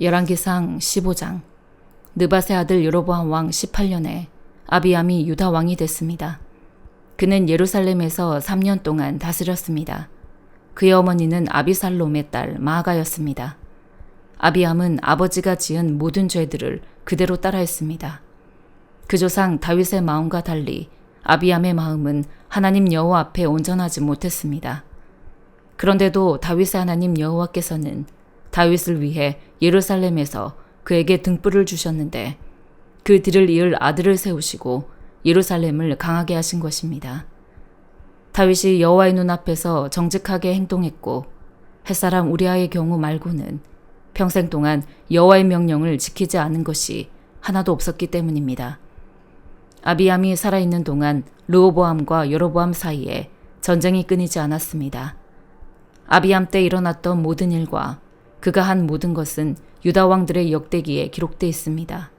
열왕기상 15장 느바세 아들 여로보암 왕 18년에 아비암이 유다 왕이 됐습니다. 그는 예루살렘에서 3년 동안 다스렸습니다. 그의 어머니는 아비살롬의 딸 마아가였습니다. 아비암은 아버지가 지은 모든 죄들을 그대로 따라했습니다. 그 조상 다윗의 마음과 달리 아비암의 마음은 하나님 여호와 앞에 온전하지 못했습니다. 그런데도 다윗의 하나님 여호와께서는 다윗을 위해 예루살렘에서 그에게 등불을 주셨는데 그 뒤를 이을 아들을 세우시고 예루살렘을 강하게 하신 것입니다. 다윗이 여호와의 눈앞에서 정직하게 행동했고 햇사람 우리아의 경우 말고는 평생 동안 여호와의 명령을 지키지 않은 것이 하나도 없었기 때문입니다. 아비암이 살아있는 동안 르호보암과 여로보암 사이에 전쟁이 끊이지 않았습니다. 아비암 때 일어났던 모든 일과 그가 한 모든 것은 유다 왕들의 역대기에 기록돼 있습니다.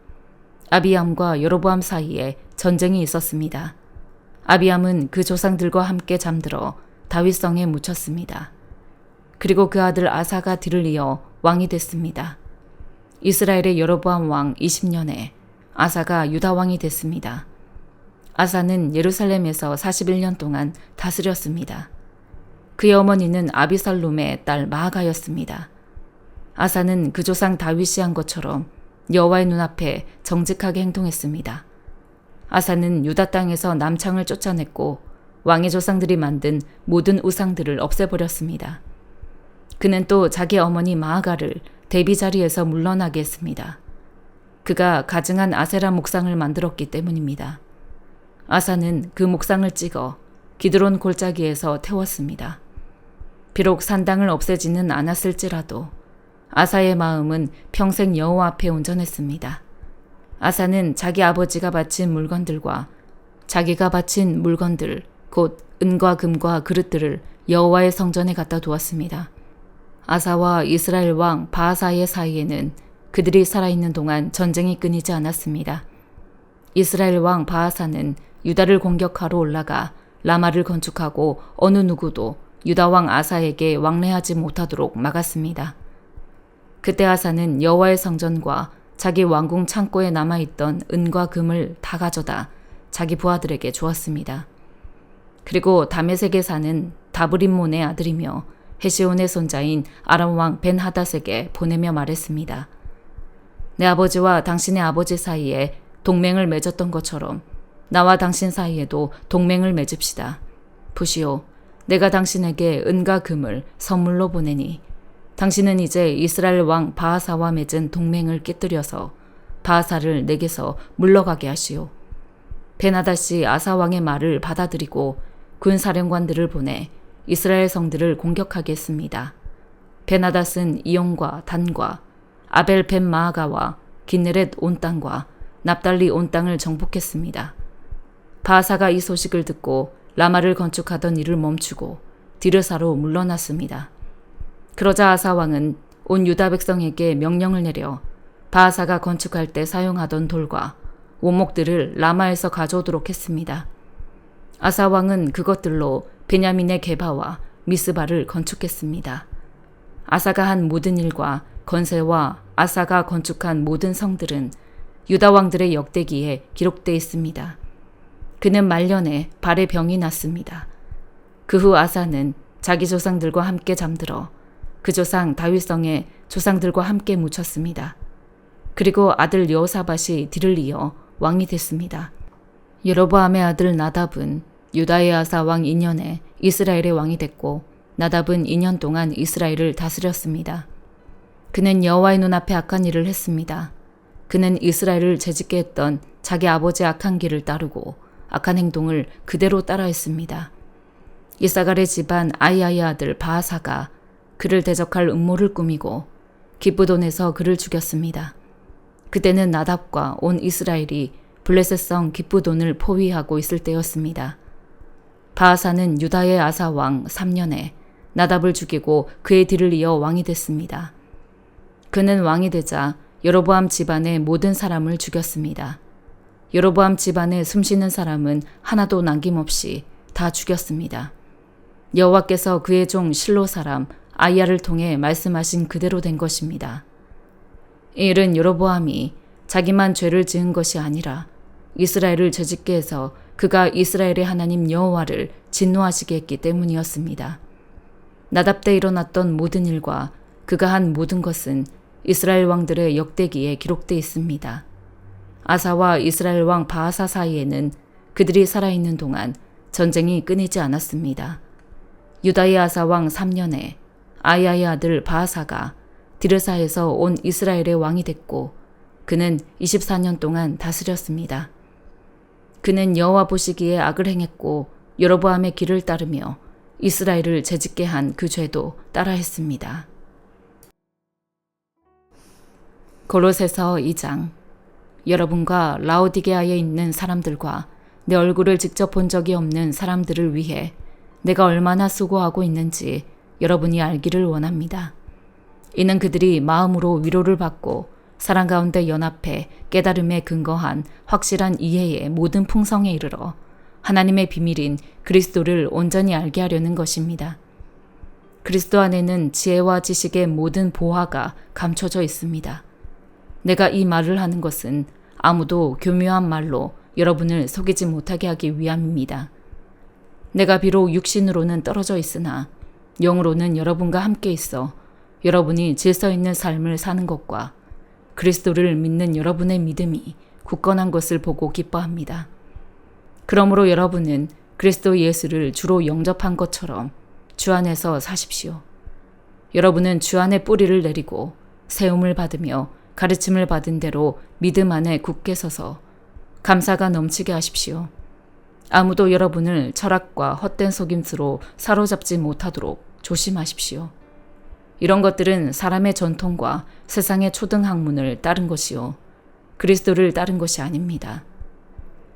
아비암과 여로보암 사이에 전쟁이 있었습니다. 아비암은 그 조상들과 함께 잠들어 다윗성에 묻혔습니다. 그리고 그 아들 아사가 뒤를 이어 왕이 됐습니다. 이스라엘의 여로보암 왕 20년에 아사가 유다 왕이 됐습니다. 아사는 예루살렘에서 41년 동안 다스렸습니다. 그의 어머니는 아비살롬의 딸 마아가였습니다. 아사는 그 조상 다윗이 한 것처럼 여호와의 눈앞에 정직하게 행동했습니다. 아사는 유다 땅에서 남창을 쫓아냈고 왕의 조상들이 만든 모든 우상들을 없애버렸습니다. 그는 또 자기 어머니 마아가를 대비 자리에서 물러나게 했습니다. 그가 가증한 아세라 목상을 만들었기 때문입니다. 아사는 그 목상을 찍어 기드론 골짜기에서 태웠습니다. 비록 산당을 없애지는 않았을지라도 아사의 마음은 평생 여호와 앞에 온전했습니다. 아사는 자기 아버지가 바친 물건들과 자기가 바친 물건들, 곧 은과 금과 그릇들을 여호와의 성전에 갖다 두었습니다. 아사와 이스라엘 왕 바하사의 사이에는 그들이 살아있는 동안 전쟁이 끊이지 않았습니다. 이스라엘 왕 바하사는 유다를 공격하러 올라가 라마를 건축하고 어느 누구도 유다 왕 아사에게 왕래하지 못하도록 막았습니다. 그때 아사는 여호와의 성전과 자기 왕궁 창고에 남아 있던 은과 금을 다 가져다 자기 부하들에게 주었습니다. 그리고 다메섹에 사는 다브림몬의 아들이며 헤시온의 손자인 아람 왕 벤하닷에게 보내며 말했습니다. 내 아버지와 당신의 아버지 사이에 동맹을 맺었던 것처럼 나와 당신 사이에도 동맹을 맺읍시다. 부시오, 내가 당신에게 은과 금을 선물로 보내니 당신은 이제 이스라엘 왕 바하사와 맺은 동맹을 깨뜨려서 바하사를 내게서 물러가게 하시오. 베나다시 아사 왕의 말을 받아들이고 군 사령관들을 보내 이스라엘 성들을 공격하겠습니다. 베나닷은 이용과 단과 아벨 벤 마아가와 기네렛 온 땅과 납달리 온 땅을 정복했습니다. 바하사가 이 소식을 듣고 라마를 건축하던 일을 멈추고 디르사로 물러났습니다. 그러자 아사 왕은 온 유다 백성에게 명령을 내려 바하사가 건축할 때 사용하던 돌과 원목들을 라마에서 가져오도록 했습니다. 아사 왕은 그것들로 베냐민의 게바와 미스바를 건축했습니다. 아사가 한 모든 일과 건세와 아사가 건축한 모든 성들은 유다 왕들의 역대기에 기록되어 있습니다. 그는 말년에 발에 병이 났습니다. 그 후 아사는 자기 조상들과 함께 잠들어 그 조상 다윗성에 조상들과 함께 묻혔습니다. 그리고 아들 여호사밭이 뒤를 이어 왕이 됐습니다. 여로보암의 아들 나답은 유다의 아사 왕 2년에 이스라엘의 왕이 됐고 나답은 2년 동안 이스라엘을 다스렸습니다. 그는 여호와의 눈앞에 악한 일을 했습니다. 그는 이스라엘을 재짓게 했던 자기 아버지의 악한 길을 따르고 악한 행동을 그대로 따라했습니다. 이사갈의 집안 아이아이 아들 바하사가 그를 대적할 음모를 꾸미고 기브돈에서 그를 죽였습니다. 그때는 나답과 온 이스라엘이 블레셋성 기브돈을 포위하고 있을 때였습니다. 바하사는 유다의 아사 왕 3년에 나답을 죽이고 그의 뒤를 이어 왕이 됐습니다. 그는 왕이 되자 여로보암 집안의 모든 사람을 죽였습니다. 여로보암 집안에 숨쉬는 사람은 하나도 남김없이 다 죽였습니다. 여호와께서 그의 종 실로 사람 아이야를 통해 말씀하신 그대로 된 것입니다. 이 일은 여로보암이 자기만 죄를 지은 것이 아니라 이스라엘을 죄짓게 해서 그가 이스라엘의 하나님 여호와를 진노하시게 했기 때문이었습니다. 나답 때 일어났던 모든 일과 그가 한 모든 것은 이스라엘 왕들의 역대기에 기록돼 있습니다. 아사와 이스라엘 왕 바하사 사이에는 그들이 살아있는 동안 전쟁이 끊이지 않았습니다. 유다의 아사 왕 3년에 아야의 아들 바하사가 디르사에서 온 이스라엘의 왕이 됐고 그는 24년 동안 다스렸습니다. 그는 여호와 보시기에 악을 행했고 여로보암의 길을 따르며 이스라엘을 재짓게 한 그 죄도 따라했습니다. 골로새서 2장 여러분과 라오디게아에 있는 사람들과 내 얼굴을 직접 본 적이 없는 사람들을 위해 내가 얼마나 수고하고 있는지 여러분이 알기를 원합니다. 이는 그들이 마음으로 위로를 받고 사랑 가운데 연합해 깨달음에 근거한 확실한 이해의 모든 풍성에 이르러 하나님의 비밀인 그리스도를 온전히 알게 하려는 것입니다. 그리스도 안에는 지혜와 지식의 모든 보화가 감춰져 있습니다. 내가 이 말을 하는 것은 아무도 교묘한 말로 여러분을 속이지 못하게 하기 위함입니다. 내가 비록 육신으로는 떨어져 있으나 영으로는 여러분과 함께 있어 여러분이 질서 있는 삶을 사는 것과 그리스도를 믿는 여러분의 믿음이 굳건한 것을 보고 기뻐합니다. 그러므로 여러분은 그리스도 예수를 주로 영접한 것처럼 주 안에서 사십시오. 여러분은 주 안에 뿌리를 내리고 세움을 받으며 가르침을 받은 대로 믿음 안에 굳게 서서 감사가 넘치게 하십시오. 아무도 여러분을 철학과 헛된 속임수로 사로잡지 못하도록 조심하십시오. 이런 것들은 사람의 전통과 세상의 초등 학문을 따른 것이요. 그리스도를 따른 것이 아닙니다.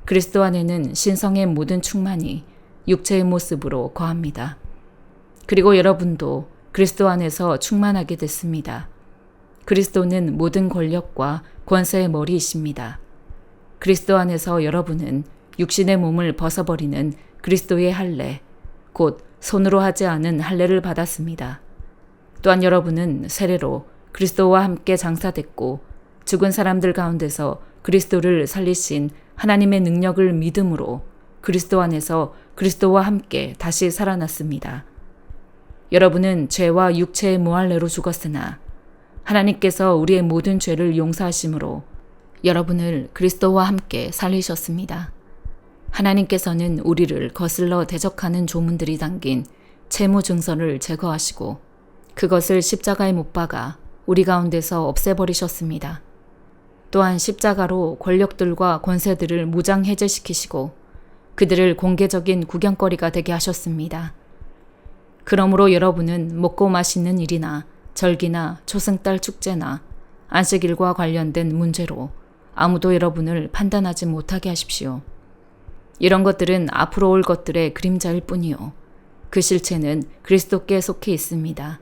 그리스도 안에는 신성의 모든 충만이 육체의 모습으로 거합니다. 그리고 여러분도 그리스도 안에서 충만하게 됐습니다. 그리스도는 모든 권력과 권세의 머리이십니다. 그리스도 안에서 여러분은 육신의 몸을 벗어버리는 그리스도의 할례, 곧 손으로 하지 않은 할례를 받았습니다. 또한 여러분은 세례로 그리스도와 함께 장사됐고 죽은 사람들 가운데서 그리스도를 살리신 하나님의 능력을 믿음으로 그리스도 안에서 그리스도와 함께 다시 살아났습니다. 여러분은 죄와 육체의 무할례로 죽었으나 하나님께서 우리의 모든 죄를 용서하심으로 여러분을 그리스도와 함께 살리셨습니다. 하나님께서는 우리를 거슬러 대적하는 조문들이 담긴 채무 증서를 제거하시고 그것을 십자가에 못 박아 우리 가운데서 없애버리셨습니다. 또한 십자가로 권력들과 권세들을 무장 해제시키시고 그들을 공개적인 구경거리가 되게 하셨습니다. 그러므로 여러분은 먹고 마시는 일이나 절기나 초승달 축제나 안식일과 관련된 문제로 아무도 여러분을 판단하지 못하게 하십시오. 이런 것들은 앞으로 올 것들의 그림자일 뿐이요. 그 실체는 그리스도께 속해 있습니다.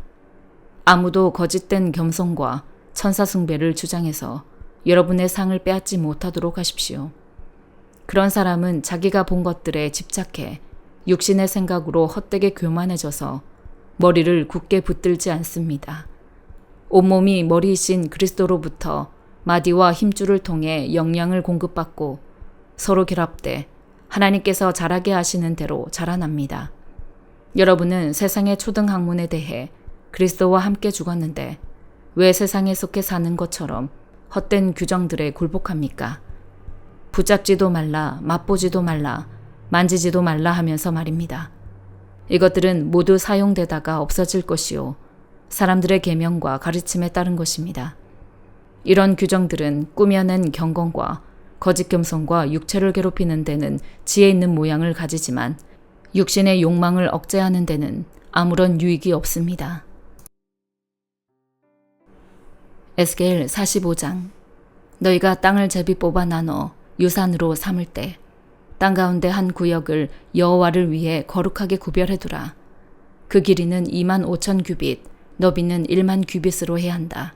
아무도 거짓된 겸손과 천사숭배를 주장해서 여러분의 상을 빼앗지 못하도록 하십시오. 그런 사람은 자기가 본 것들에 집착해 육신의 생각으로 헛되게 교만해져서 머리를 굳게 붙들지 않습니다. 온몸이 머리이신 그리스도로부터 마디와 힘줄을 통해 영양을 공급받고 서로 결합돼 하나님께서 자라게 하시는 대로 자라납니다. 여러분은 세상의 초등 학문에 대해 그리스도와 함께 죽었는데 왜 세상에 속해 사는 것처럼 헛된 규정들에 굴복합니까? 붙잡지도 말라, 맛보지도 말라, 만지지도 말라 하면서 말입니다. 이것들은 모두 사용되다가 없어질 것이요. 사람들의 계명과 가르침에 따른 것입니다. 이런 규정들은 꾸며낸 경건과 거짓 겸손과 육체를 괴롭히는 데는 지혜 있는 모양을 가지지만 육신의 욕망을 억제하는 데는 아무런 유익이 없습니다. 에스겔 45장 너희가 땅을 제비 뽑아 나눠 유산으로 삼을 때 땅 가운데 한 구역을 여호와를 위해 거룩하게 구별해 두라. 그 길이는 2만 5천 규빗, 너비는 1만 규빗으로 해야 한다.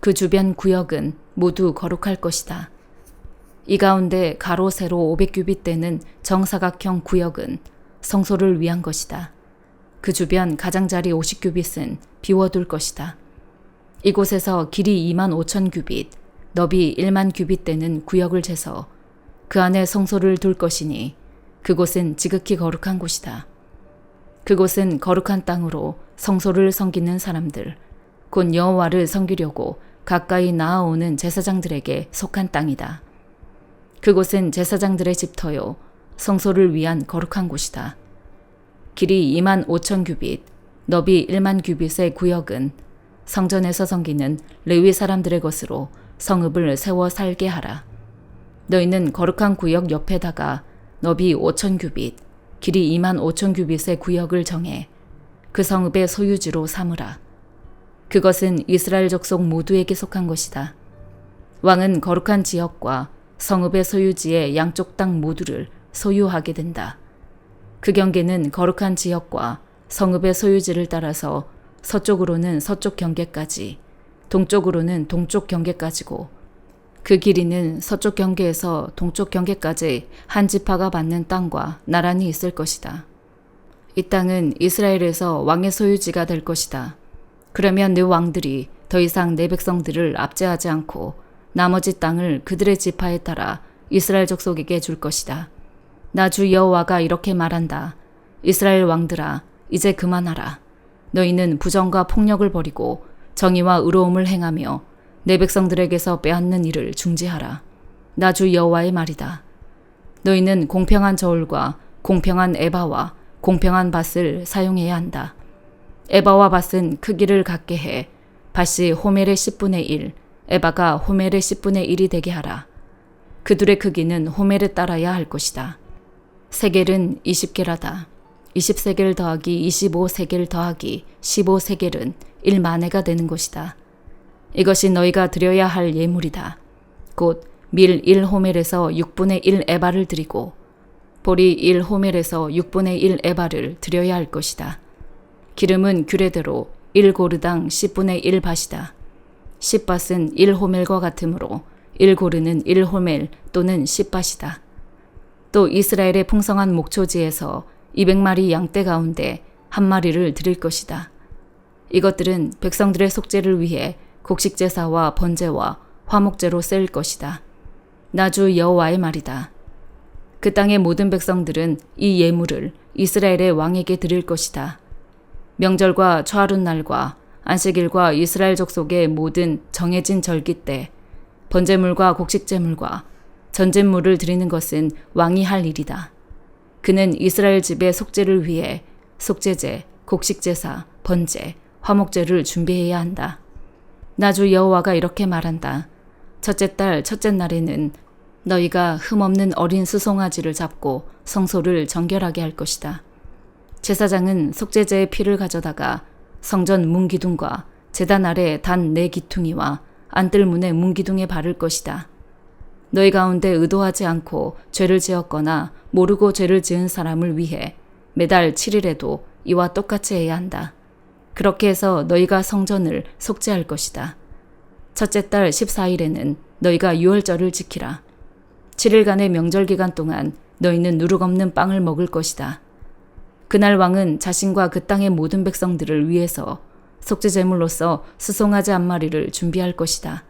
그 주변 구역은 모두 거룩할 것이다. 이 가운데 가로 세로 500규빗 되는 정사각형 구역은 성소를 위한 것이다. 그 주변 가장자리 50규빗은 비워둘 것이다. 이곳에서 길이 2만 5천 규빗, 너비 1만 규빗 되는 구역을 재서 그 안에 성소를 둘 것이니 그곳은 지극히 거룩한 곳이다. 그곳은 거룩한 땅으로 성소를 섬기는 사람들, 곧 여호와를 섬기려고 가까이 나아오는 제사장들에게 속한 땅이다. 그곳은 제사장들의 집터요, 성소를 위한 거룩한 곳이다. 길이 2만 5천 규빗, 너비 1만 규빗의 구역은 성전에서 섬기는 레위 사람들의 것으로 성읍을 세워 살게 하라. 너희는 거룩한 구역 옆에다가 너비 5천 규빗, 길이 2만 5천 규빗의 구역을 정해 그 성읍의 소유지로 삼으라. 그것은 이스라엘 족속 모두에게 속한 것이다. 왕은 거룩한 지역과 성읍의 소유지의 양쪽 땅 모두를 소유하게 된다. 그 경계는 거룩한 지역과 성읍의 소유지를 따라서 서쪽으로는 서쪽 경계까지, 동쪽으로는 동쪽 경계까지고, 그 길이는 서쪽 경계에서 동쪽 경계까지 한 지파가 받는 땅과 나란히 있을 것이다. 이 땅은 이스라엘에서 왕의 소유지가 될 것이다. 그러면 내 왕들이 더 이상 내 백성들을 압제하지 않고 나머지 땅을 그들의 지파에 따라 이스라엘 족속에게 줄 것이다. 나 주 여호와가 이렇게 말한다. 이스라엘 왕들아, 이제 그만하라. 너희는 부정과 폭력을 버리고 정의와 의로움을 행하며 내 백성들에게서 빼앗는 일을 중지하라. 나 주 여호와의 말이다. 너희는 공평한 저울과 공평한 에바와 공평한 밭을 사용해야 한다. 에바와 밭은 크기를 같게 해 밭이 호멜의 10분의 1, 에바가 호멜의 10분의 1이 되게 하라. 그둘의 크기는 호멜에 따라야 할 것이다. 세겔은 20개라다. 20세겔 더하기 25세겔 더하기 15세겔은 1만회가 되는 것이다. 이것이 너희가 드려야 할 예물이다. 곧 밀 1호멜에서 6분의 1 에바를 드리고 보리 1호멜에서 6분의 1 에바를 드려야 할 것이다. 기름은 규례대로 1고르당 10분의 1 밭이다. 10밭은 1호멜과 같으므로 1고르는 1호멜 또는 10밭이다. 또 이스라엘의 풍성한 목초지에서 200마리 양떼 가운데 한 마리를 드릴 것이다. 이것들은 백성들의 속죄를 위해 곡식 제사와 번제와 화목제로 쓰일 것이다. 나주 여호와의 말이다. 그 땅의 모든 백성들은 이 예물을 이스라엘의 왕에게 드릴 것이다. 명절과 초하룻 날과 안식일과 이스라엘 족속의 모든 정해진 절기 때 번제물과 곡식제물과 전제물을 드리는 것은 왕이 할 일이다. 그는 이스라엘 집의 속죄를 위해 속죄제, 곡식제사, 번제, 화목제를 준비해야 한다. 나주 여호와가 이렇게 말한다. 첫째 달 첫째 날에는 너희가 흠없는 어린 수송아지를 잡고 성소를 정결하게 할 것이다. 제사장은 속죄제의 피를 가져다가 성전 문기둥과 제단 아래 단 네 기퉁이와 안뜰문의 문기둥에 바를 것이다. 너희 가운데 의도하지 않고 죄를 지었거나 모르고 죄를 지은 사람을 위해 매달 7일에도 이와 똑같이 해야 한다. 그렇게 해서 너희가 성전을 속죄할 것이다. 첫째 달 14일에는 너희가 유월절을 지키라. 7일간의 명절 기간 동안 너희는 누룩 없는 빵을 먹을 것이다. 그날 왕은 자신과 그 땅의 모든 백성들을 위해서 속죄 제물로서 수송아지 한 마리를 준비할 것이다.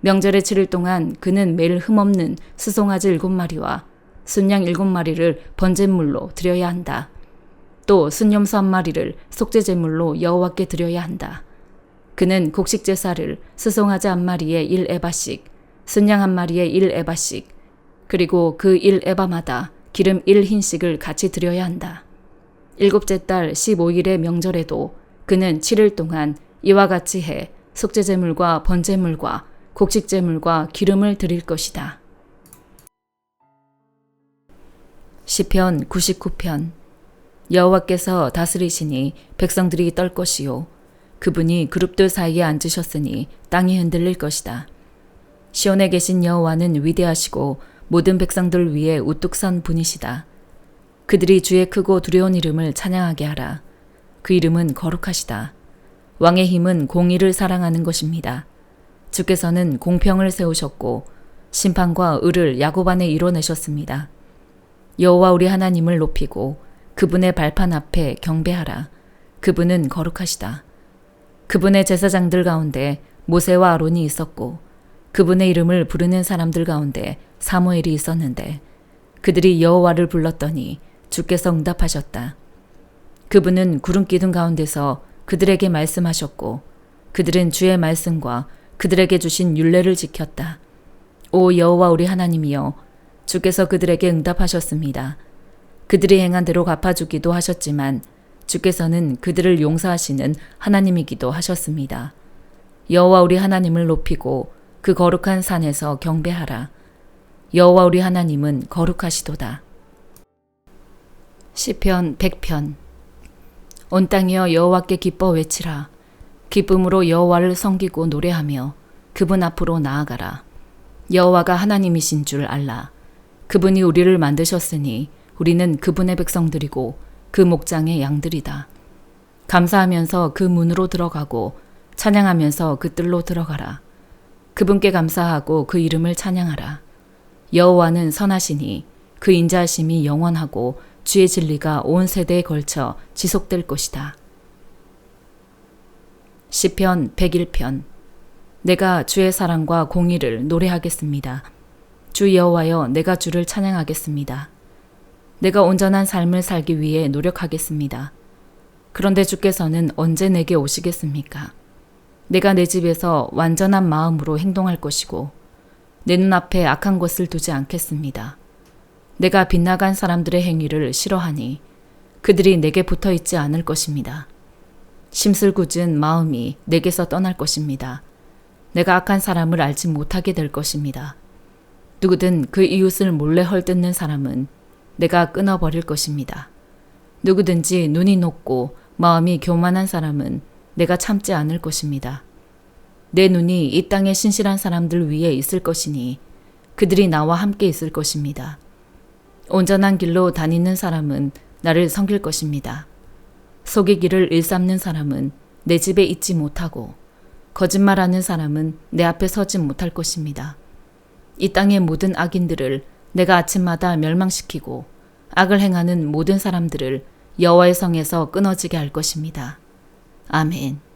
명절의 7일 동안 그는 매일 흠없는 수송아지 일곱 마리와 순양 일곱 마리를 번제물로 드려야 한다. 또 순념소 한 마리를 속죄 제물로 여호와께 드려야 한다. 그는 곡식 제사를 수송아지 한 마리에 1에바씩, 순양 한 마리에 1에바씩, 그리고 그 1에바마다 기름 1흰씩을 같이 드려야 한다. 일곱째 달 15일의 명절에도 그는 7일 동안 이와 같이 해 속죄제물과 번제물과 곡식제물과 기름을 드릴 것이다. 시편 99편 여호와께서 다스리시니 백성들이 떨 것이요 그분이 그룹들 사이에 앉으셨으니 땅이 흔들릴 것이다. 시온에 계신 여호와는 위대하시고 모든 백성들 위에 우뚝 선 분이시다. 그들이 주의 크고 두려운 이름을 찬양하게 하라. 그 이름은 거룩하시다. 왕의 힘은 공의를 사랑하는 것입니다. 주께서는 공평을 세우셨고 심판과 의를 야곱 안에 이뤄내셨습니다. 여호와 우리 하나님을 높이고 그분의 발판 앞에 경배하라. 그분은 거룩하시다. 그분의 제사장들 가운데 모세와 아론이 있었고 그분의 이름을 부르는 사람들 가운데 사무엘이 있었는데 그들이 여호와를 불렀더니 주께서 응답하셨다. 그분은 구름 기둥 가운데서 그들에게 말씀하셨고 그들은 주의 말씀과 그들에게 주신 율례를 지켰다. 오 여호와 우리 하나님이여 주께서 그들에게 응답하셨습니다. 그들이 행한 대로 갚아주기도 하셨지만 주께서는 그들을 용서하시는 하나님이기도 하셨습니다. 여호와 우리 하나님을 높이고 그 거룩한 산에서 경배하라. 여호와 우리 하나님은 거룩하시도다. 시편 100편 온 땅이여 여호와께 기뻐 외치라. 기쁨으로 여호와를 섬기고 노래하며 그분 앞으로 나아가라. 여호와가 하나님이신 줄 알라. 그분이 우리를 만드셨으니 우리는 그분의 백성들이고 그 목장의 양들이다. 감사하면서 그 문으로 들어가고 찬양하면서 그 뜰로 들어가라. 그분께 감사하고 그 이름을 찬양하라. 여호와는 선하시니 그 인자하심이 영원하고 주의 진리가 온 세대에 걸쳐 지속될 것이다. 시편 101편 내가 주의 사랑과 공의를 노래하겠습니다. 주 여호와여 내가 주를 찬양하겠습니다. 내가 온전한 삶을 살기 위해 노력하겠습니다. 그런데 주께서는 언제 내게 오시겠습니까? 내가 내 집에서 완전한 마음으로 행동할 것이고 내 눈앞에 악한 것을 두지 않겠습니다. 내가 빗나간 사람들의 행위를 싫어하니 그들이 내게 붙어 있지 않을 것입니다. 심술궂은 마음이 내게서 떠날 것입니다. 내가 악한 사람을 알지 못하게 될 것입니다. 누구든 그 이웃을 몰래 헐뜯는 사람은 내가 끊어버릴 것입니다. 누구든지 눈이 높고 마음이 교만한 사람은 내가 참지 않을 것입니다. 내 눈이 이 땅의 신실한 사람들 위에 있을 것이니 그들이 나와 함께 있을 것입니다. 온전한 길로 다니는 사람은 나를 섬길 것입니다. 속이기를 일삼는 사람은 내 집에 있지 못하고 거짓말하는 사람은 내 앞에 서지 못할 것입니다. 이 땅의 모든 악인들을 내가 아침마다 멸망시키고 악을 행하는 모든 사람들을 여호와의 성에서 끊어지게 할 것입니다. 아멘.